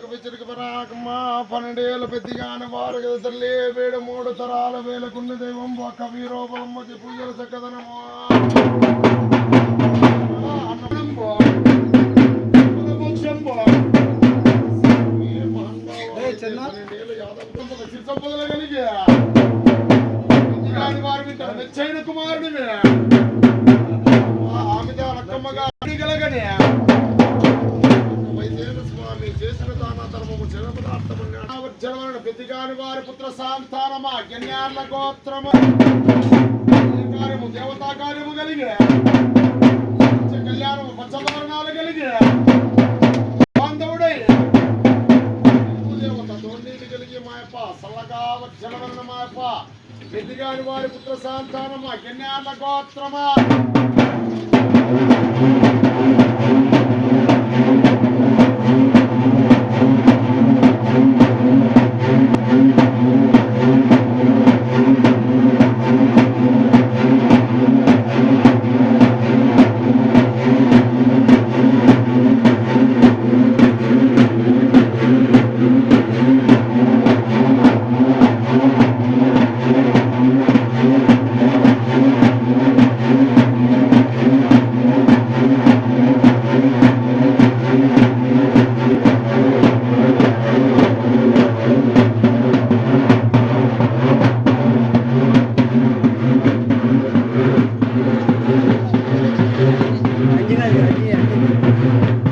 నాకమ్మా పన్నెండేళ్ళ పెద్దగాని వారు కదా తల్లి. వేడు మూడు తరాల వేలకున్న దైవం ఒక వీరోపమ్మకి పూజల చక్కదనము? చిన్న? యాదవ కలిగి పెద్దగాని వారి పుత్ర సాంతానమా? గణ్యార్ల గోత్రము? కార్యము దేవతా కార్యము కలిగి కళ్యాణము పంచవర్ణాలు కలిగి బాంధవుడై దేవత దోణీని కలిగి మాయప్ప సల్లగా జనవరణ మాయప్ప పెద్దగాని వారి పుత్ర సాంతానమా? గణ్యార్ల గోత్రమా? aqui, aqui.